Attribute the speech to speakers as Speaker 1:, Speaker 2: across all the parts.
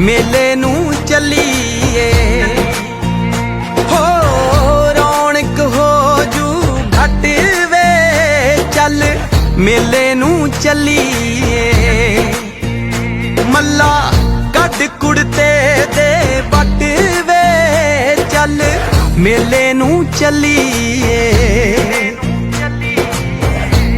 Speaker 1: ਮੇਲੇ ਨੂੰ ਚੱਲੀਏ। ਹੋ ਰੌਣਕ ਹੋ ਜੂ ਘਟ ਵੇ, ਚੱਲ ਮੇਲੇ ਨੂੰ ਚੱਲੀਏ। ਮੱਲਾ ਕੱਢ ਕੁੜਤੇ ਦੇ ਵੱਟ ਵੇ, ਚੱਲ ਮੇਲੇ ਨੂੰ ਚੱਲੀਏ।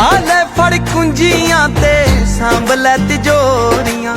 Speaker 1: ਆ ਫੜ ਕੁੰਜੀਆਂ ਤੇ, ਸਾਂਭ ਲੈ ਤਿਜੋਰੀਆਂ।